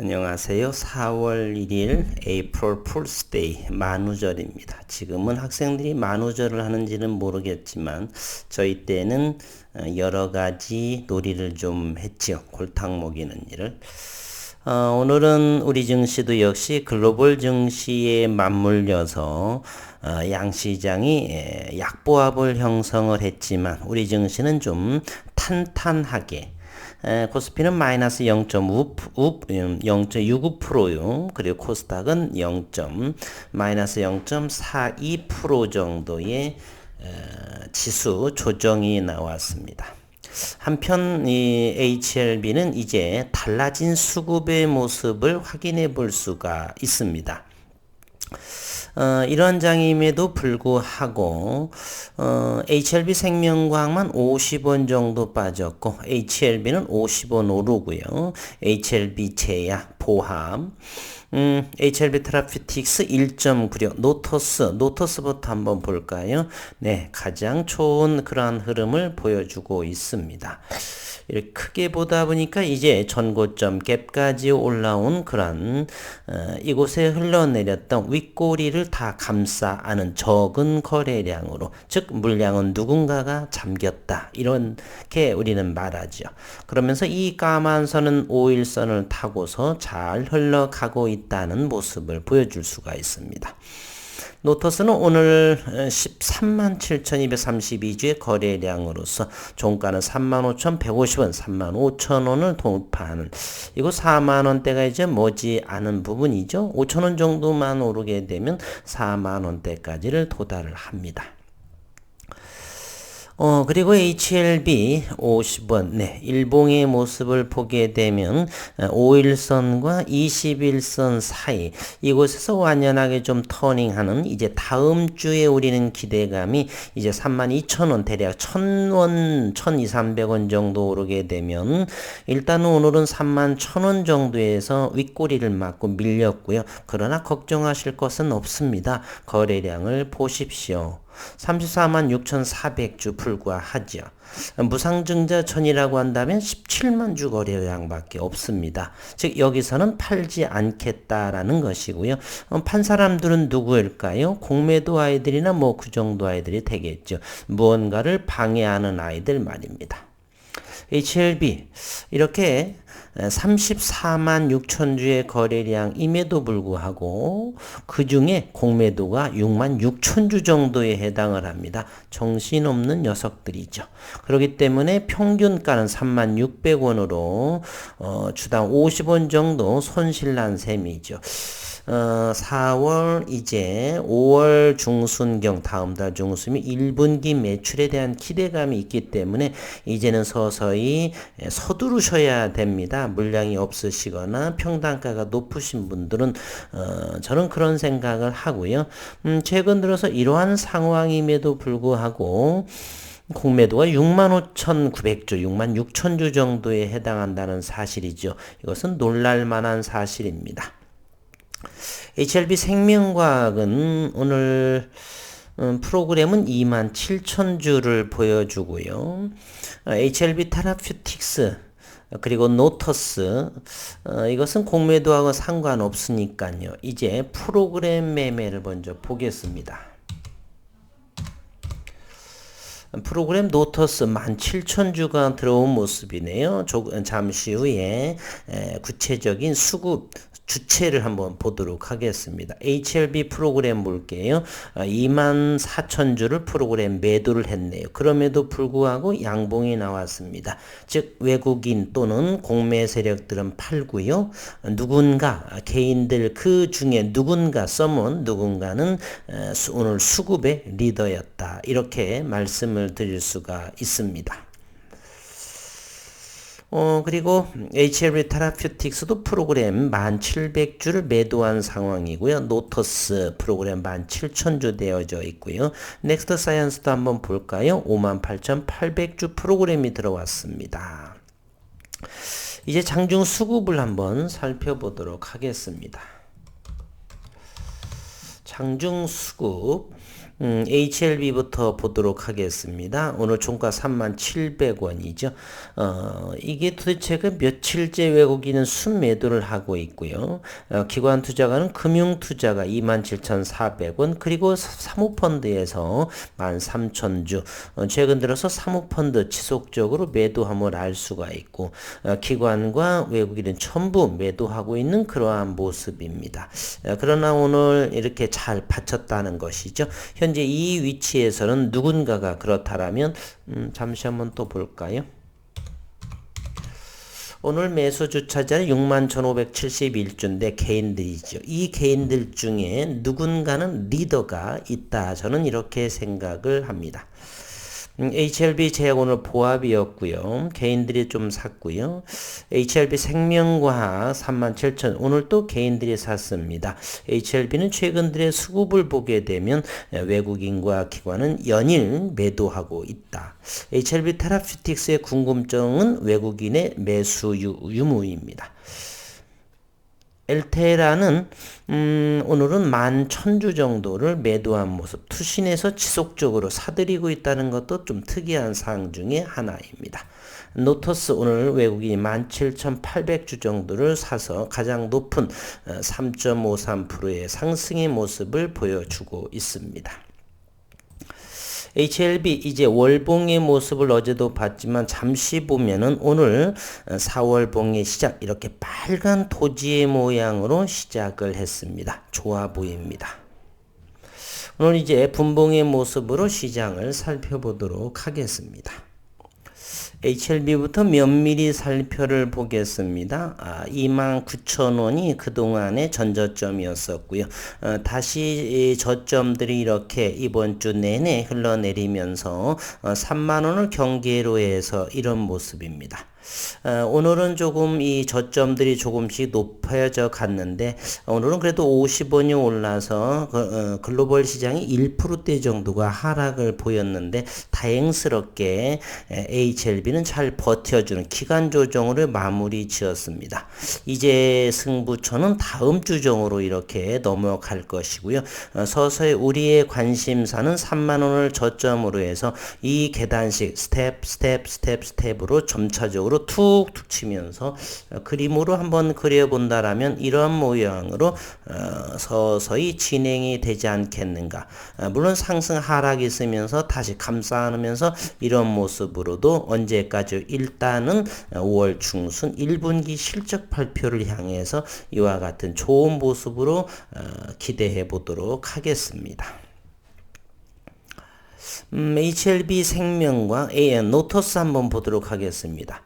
안녕하세요. 4월 1일 April Fool's Day 만우절입니다. 지금은 학생들이 만우절을 하는지는 모르겠지만 저희 때는 어, 여러 가지 놀이를 좀 했지요. 골탕 먹이는 일을. 어, 오늘은 우리 증시도 역시 글로벌 증시에 맞물려서 어, 양시장이 에, 약보합을 형성을 했지만 우리 증시는 좀 탄탄하게 에, 코스피는 마이너스 0.69%요. 그리고 코스닥은 0. 마이너스 0.42% 정도의 에, 지수 조정이 나왔습니다. 한편 이 HLB는 이제 달라진 수급의 모습을 확인해 볼 수가 있습니다. 어, 이런 장임에도 불구하고 어, HLB 생명과학만 50원 정도 빠졌고 HLB는 50원 오르고요. HLB 제약 보합 음, HLB 트라피틱스 1.96 노토스 노토스부터 한번 볼까요? 네, 가장 좋은 그러한 흐름을 보여주고 있습니다. 이렇게 크게 보다 보니까 이제 전고점 갭까지 올라온 그런 어, 이곳에 흘러내렸던 윗꼬리를 다 감싸 안은 적은 거래량으로 즉 물량은 누군가가 잠겼다 이렇게 우리는 말하죠. 그러면서 이 까만 선은 5일선을 타고서 잘 흘러가고 있다는 모습을 보여줄 수가 있습니다. 노터스는 오늘 13만 7,232주의 거래량으로서 종가는 35,150원, 35,000원을 돌파하는 이거 4만 원대가 이제 머지 않은 부분이죠. 5천 원 정도만 오르게 되면 4만 원대까지를 도달을 합니다. 어, 그리고 HLB 50원, 네, 일봉의 모습을 보게 되면 5일선과 21선 사이 이곳에서 완연하게 좀 터닝하는 이제 다음 주에 우리는 기대감이 이제 32,000원 대략 1,000원, 1,200, 300원 정도 오르게 되면 일단 오늘은 31,000원 정도에서 윗꼬리를 맞고 밀렸고요. 그러나 걱정하실 것은 없습니다. 거래량을 보십시오. 34만 6,400주 불과하죠. 무상증자 천이라고 한다면 17만 주 거래량밖에 없습니다. 즉 여기서는 팔지 않겠다라는 것이고요. 어, 판 사람들은 누구일까요? 공매도 아이들이나 뭐 그 정도 아이들이 되겠죠. 무언가를 방해하는 아이들 말입니다. HLB 이렇게 34만 6천 주의 거래량임에도 불구하고 그 중에 공매도가 6만 6천 주 정도에 해당을 합니다. 정신없는 녀석들이죠. 그렇기 때문에 평균가는 3만 600원으로 어, 주당 50원 정도 손실난 셈이죠. 어, 4월 이제 5월 중순경 다음 달 중순이 1분기 매출에 대한 기대감이 있기 때문에 이제는 서서히 서두르셔야 됩니다. 물량이 없으시거나 평단가가 높으신 분들은 어, 저는 그런 생각을 하고요. 음, 최근 들어서 이러한 상황임에도 불구하고 공매도가 65,900주, 66,000주 정도에 해당한다는 사실이죠. 이것은 놀랄만한 사실입니다. HLB 생명과학은 오늘 음, 프로그램은 2만 7천 주를 보여주고요. HLB 어, 타라퓨틱스 그리고 노터스 어, 이것은 공매도하고 상관없으니까요. 이제 프로그램 매매를 먼저 보겠습니다. 프로그램 노터스 17,000주가 들어온 모습이네요. 잠시 후에 구체적인 수급 주체를 한번 보도록 하겠습니다. HLB 프로그램 볼게요. 2만 아, 4천 주를 프로그램 매도를 했네요. 그럼에도 불구하고 양봉이 나왔습니다. 즉 외국인 또는 공매 세력들은 팔고요. 누군가 개인들 그 중에 누군가 써문 누군가는 오늘 수급의 리더였다. 이렇게 말씀을 드릴 수가 있습니다. 어, 그리고 HLB 테라퓨틱스도 프로그램 1700주를 매도한 상황이고요. 노터스 프로그램 17,000주 되어져 있고요. 넥스트 사이언스도 한번 볼까요? 58,800주 프로그램이 들어왔습니다. 이제 장중 수급을 한번 살펴보도록 하겠습니다. 장중 수급 음, HLB부터 보도록 하겠습니다. 오늘 종가 37,700원이죠. 어, 이게 도대체 그 며칠째 외국인은 순매도를 하고 있고요. 어, 기관 투자가는 금융 투자가 27,400원, 그리고 사모펀드에서 13,000주. 어, 최근 들어서 사모펀드 지속적으로 매도함을 알 수가 있고, 어, 기관과 외국인은 전부 매도하고 있는 그러한 모습입니다. 어, 그러나 오늘 이렇게 잘 받쳤다는 것이죠. 현재 이 위치에서는 누군가가 그렇다라면 음, 잠시 한번 또 볼까요? 오늘 매수 주차자는 61,571주인데 개인들이죠. 이 개인들 중에 누군가는 리더가 있다. 저는 이렇게 생각을 합니다. 음, HLB 제약 오늘 보합이었고요. 개인들이 좀 샀고요. HLB 생명과학 37,000 오늘 또 개인들이 샀습니다. HLB는 최근 들의 수급을 보게 되면 외국인과 기관은 연일 매도하고 있다. HLB 테라퓨틱스의 궁금증은 외국인의 매수 유무입니다. 엘테라는 음, 오늘은 만 천주 정도를 매도한 모습 투신에서 지속적으로 사들이고 있다는 것도 좀 특이한 사항 중에 하나입니다. 노터스 오늘 외국인이 17,800주 정도를 사서 가장 높은 3.53%의 어, 상승의 모습을 보여주고 있습니다. HLB 이제 월봉의 모습을 어제도 봤지만 잠시 보면은 오늘 4월봉의 시작 이렇게 빨간 토지의 모양으로 시작을 했습니다. 좋아 보입니다. 오늘 이제 분봉의 모습으로 시장을 살펴보도록 하겠습니다. HLB부터 면밀히 살펴를 보겠습니다. 아, 29,000원이 그동안의 전저점이었었고요. 어, 다시 저점들이 이렇게 이번 주 내내 흘러내리면서 어, 3만원을 경계로 해서 이런 모습입니다. 어, 오늘은 조금 이 저점들이 조금씩 높아져 갔는데 오늘은 그래도 50원이 올라서 그, 어, 글로벌 시장이 1%대 정도가 하락을 보였는데 다행스럽게 HLB는 잘 버텨주는 기간 조정으로 마무리 지었습니다. 이제 승부처는 다음 주정으로 이렇게 넘어갈 것이고요. 어, 서서히 우리의 관심사는 3만 원을 저점으로 해서 이 계단식 스텝 스텝 스텝 스텝으로 점차적으로 모양으로 툭툭 치면서 어, 그림으로 한번 그려본다라면 이런 모양으로 어, 서서히 진행이 되지 않겠는가. 어, 물론 상승 하락이 있으면서 다시 감싸 안으면서 이런 모습으로도 언제까지 일단은 5월 중순 1분기 실적 발표를 향해서 이와 같은 좋은 모습으로 기대해 보도록 하겠습니다. 음, HLB 생명과 AN 노터스 한번 보도록 하겠습니다.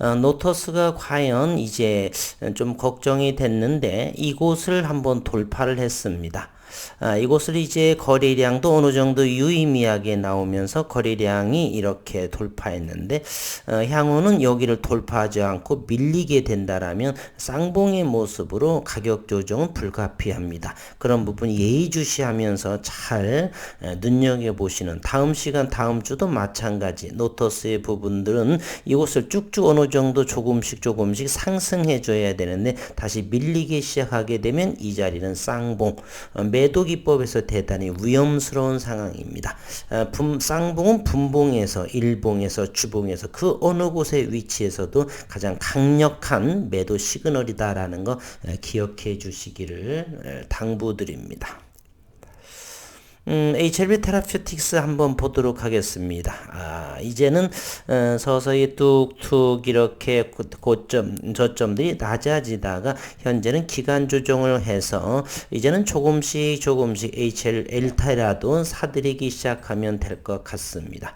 어, 노터스가 과연 이제 좀 걱정이 됐는데 이곳을 한번 돌파를 했습니다. 아, 이곳을 이제 거래량도 어느 정도 유의미하게 나오면서 거래량이 이렇게 돌파했는데 어, 향후는 여기를 돌파하지 않고 밀리게 된다라면 쌍봉의 모습으로 가격 조정은 불가피합니다. 그런 부분 예의주시하면서 잘 눈여겨 보시는 다음 시간 다음 주도 마찬가지 노터스의 부분들은 이곳을 쭉쭉 어느 정도 조금씩 조금씩 상승해 줘야 되는데 다시 밀리기 시작하게 되면 이 자리는 쌍봉 어, 매도 기법에서 대단히 위험스러운 상황입니다. 아, 분, 쌍봉은 분봉에서 일봉에서 주봉에서 그 어느 곳의 위치에서도 가장 강력한 매도 시그널이다라는 거 기억해 주시기를 당부드립니다. 음, HLB 테라퓨틱스 한번 보도록 하겠습니다. 아, 이제는 어, 서서히 뚝뚝 이렇게 고점, 저점들이 낮아지다가 현재는 기간 조정을 해서 이제는 조금씩 조금씩 HL 엘타라도 사들이기 시작하면 될 것 같습니다.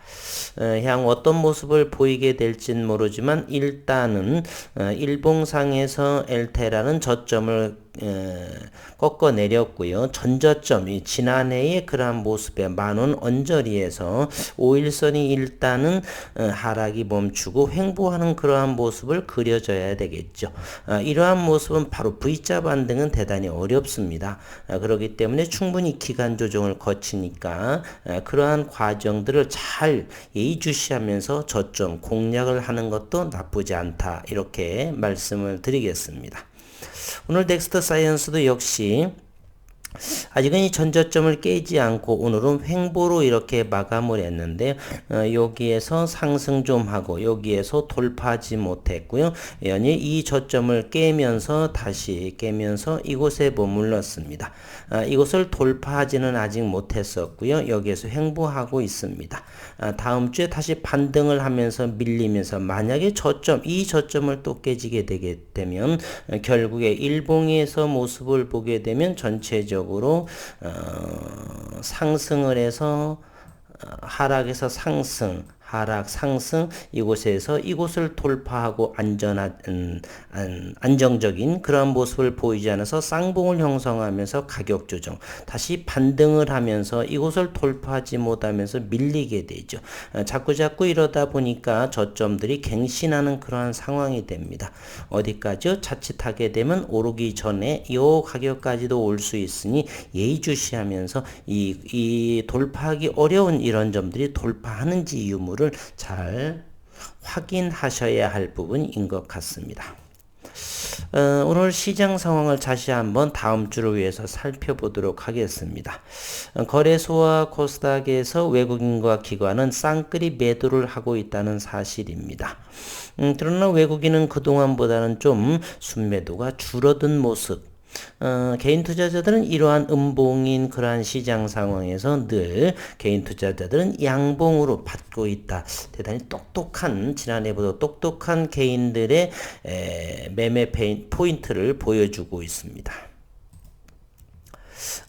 어, 향 어떤 모습을 보이게 될진 모르지만 일단은 어, 일봉상에서 엘테라는 저점을 에, 꺾어 내렸고요. 전저점이 지난해의 그러한 모습의 만원 언저리에서 5일선이 일단 은 어, 하락이 멈추고 횡보하는 그러한 모습을 그려져야 되겠죠. 어, 이러한 모습은 바로 V자 반등은 대단히 어렵습니다. 어, 그렇기 때문에 충분히 기간 조정을 거치니까 어, 그러한 과정들을 잘 예의주시하면서 저점 공략을 하는 것도 나쁘지 않다. 이렇게 말씀을 드리겠습니다. 오늘 덱스터 사이언스도 역시 아직은 이 전저점을 깨지 않고 오늘은 횡보로 이렇게 마감을 했는데 어, 여기에서 상승 좀 하고 여기에서 돌파하지 못했고요. 연일 이 저점을 깨면서 다시 깨면서 이곳에 머물렀습니다. 아, 이곳을 돌파하지는 아직 못했었고요. 여기에서 횡보하고 있습니다. 아, 다음 주에 다시 반등을 하면서 밀리면서 만약에 저점 이 저점을 또 깨지게 되게 되면 어, 결국에 일봉에서 모습을 보게 되면 전체적으로 어, 상승을 해서 어, 하락에서 상승 하락, 상승 이곳에서 이곳을 돌파하고 안전한 음, 안, 안정적인 그러한 모습을 보이지 않아서 쌍봉을 형성하면서 가격 조정 다시 반등을 하면서 이곳을 돌파하지 못하면서 밀리게 되죠. 어, 자꾸 자꾸 이러다 보니까 저점들이 갱신하는 그러한 상황이 됩니다. 어디까지요? 자칫하게 되면 오르기 전에 이 가격까지도 올 수 있으니 예의주시하면서 이, 이 돌파하기 어려운 이런 점들이 돌파하는지 유무를 부분을 잘 확인하셔야 할 부분인 것 같습니다. 어, 오늘 시장 상황을 다시 한번 다음 주를 위해서 살펴보도록 하겠습니다. 어, 거래소와 코스닥에서 외국인과 기관은 쌍끌이 매도를 하고 있다는 사실입니다. 음, 그러나 외국인은 그동안보다는 좀 순매도가 줄어든 모습 어, 개인 투자자들은 이러한 음봉인 그러한 시장 상황에서 늘 개인 투자자들은 양봉으로 받고 있다. 대단히 똑똑한 지난해보다 똑똑한 개인들의 에, 매매 포인트를 보여주고 있습니다.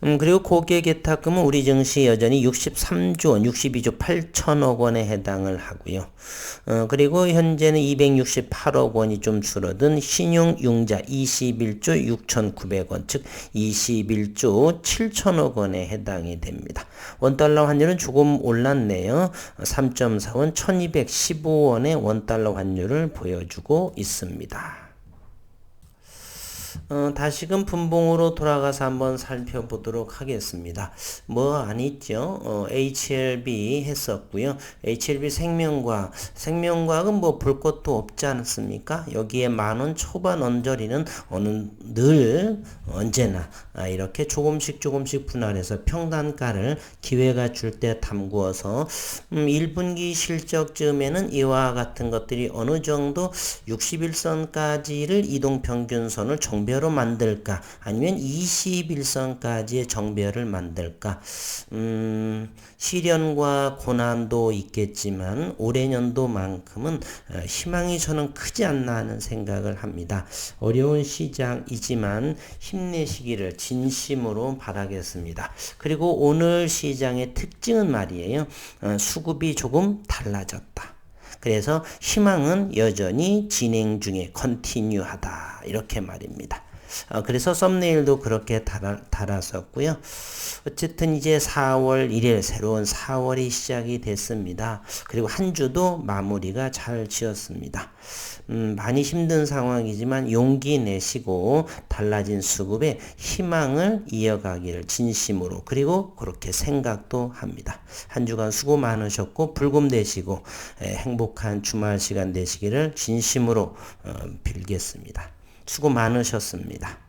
음, 그리고 고객 개탁금은 우리 증시 여전히 63조 원, 62조 8천억 원에 해당을 하고요. 어, 그리고 현재는 268억 원이 좀 줄어든 신용융자 21조 6,900원, 즉 21조 7천억 원에 해당이 됩니다. 원달러 환율은 조금 올랐네요. 3.4원 1215원의 원달러 환율을 보여주고 있습니다. 어, 다시금 분봉으로 돌아가서 한번 살펴보도록 하겠습니다. 뭐 안 있죠? 어, HLB 했었고요. HLB 생명과학, 생명과학은 뭐 볼 것도 없지 않습니까? 여기에 만원 초반 언저리는 어느 늘 언제나 아, 이렇게 조금씩 조금씩 분할해서 평단가를 기회가 줄 때 담구어서 음, 1분기 실적쯤에는 이와 같은 것들이 어느 정도 61선까지를 이동 평균선을 정배 정배로 만들까? 아니면 21선까지의 정배를 만들까? 음, 시련과 고난도 있겠지만 올해 년도만큼은 어, 희망이 저는 크지 않나 하는 생각을 합니다. 어려운 시장이지만 힘 내시기를 진심으로 바라겠습니다. 그리고 오늘 시장의 특징은 말이에요. 어, 수급이 조금 달라졌다. 그래서 희망은 여전히 진행 중에 컨티뉴하다 이렇게 말입니다. 어, 그래서 썸네일도 그렇게 달아, 달았었고요. 어쨌든 이제 4월 1일 새로운 4월이 시작이 됐습니다. 그리고 한 주도 마무리가 잘 지었습니다. 음, 많이 힘든 상황이지만 용기 내시고 달라진 수급에 희망을 이어가기를 진심으로 그리고 그렇게 생각도 합니다. 한 주간 수고 많으셨고 불금 되시고 에, 행복한 주말 시간 되시기를 진심으로 어, 빌겠습니다. 수고 많으셨습니다.